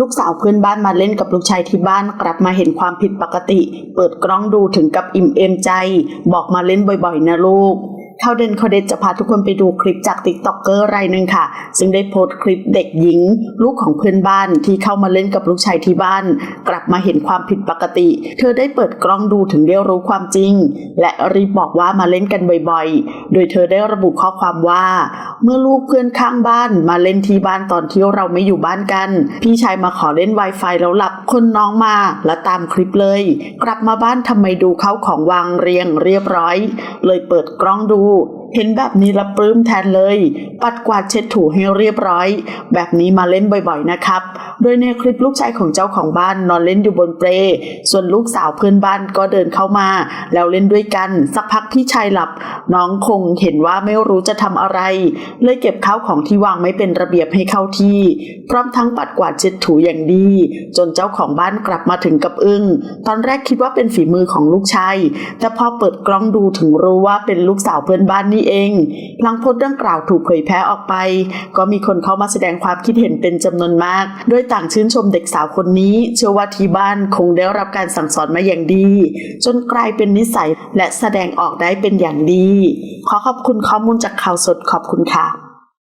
ลูกสาวเพื่อนบ้านมาเล่นกับลูกชายที่บ้านกลับมาเห็นความผิดปกติ เปิดกล้องดูถึงกับอิ่มเอมใจ บอกมาเล่นบ่อยๆนะลูก เข้าเด่นเขาเด็ดจะพาทุกคนไปดูคลิปจากติ๊กต็อกเกอร์รายหนึ่งค่ะ ซึ่งได้โพสต์คลิปเด็กหญิง ลูกของเพื่อนบ้านที่เข้ามาเล่นกับลูกชายที่บ้าน กลับมาเห็นความผิดปกติ เธอได้เปิดกล้องดูถึงได้รู้ความจริง และรีบบอกว่ามาเล่นกันบ่อยๆ โดยเธอได้ระบุข้อความว่า เมื่อลูกเพื่อนข้างบ้านมาเล่นที่บ้านตอนที่เราไม่อยู่บ้านกัน พี่ชายมาขอเล่น Wi-Fi แล้วหลับคนน้องมาและตามคลิปเลย กลับมาบ้านทำไมดูเขาของวางเรียงเรียบร้อย เลยเปิดกล้องดูเห็นแบบนี้ละปลื้มแทนเลย ปัดกวาดเช็ดถูให้เรียบร้อย แบบนี้มาเล่นบ่อยๆนะครับ โดยในคลิปลูกชายของเจ้าของบ้านนอนเล่นอยู่บนเปลส่วนลูกสาวเพื่อนบ้านก็เดินเข้ามา แล้วเล่นด้วยกัน สักพักพี่ชายหลับ น้องคงเห็นว่าไม่รู้จะทำอะไร เลยเก็บข้าวของที่วางไม่เป็นระเบียบให้เข้าที่ พร้อมทั้งปัดกวาดเช็ดถูอย่างดี จนเจ้าของบ้านกลับมาถึงกับอึ้ง ตอนแรกคิดว่าเป็นฝีมือของลูกชาย แต่พอเปิดกล้องดูถึงรู้ว่าเป็นลูกสาวเพื่อนบ้านนี่เอง หลังโพสต์ดังกล่าวถูกเผยแพร่ออกไป ก็มีคนเข้ามาแสดงความคิดเห็นเป็นจำนวนมาก โดยต่างชื่นชมเด็กสาวคนนี้ เชื่อว่าที่บ้านคงได้รับการสั่งสอนมาอย่างดี จนกลายเป็นนิสัยและแสดงออกได้เป็นอย่างดี ขอขอบคุณข้อมูลจากข่าวสดขอบคุณค่ะ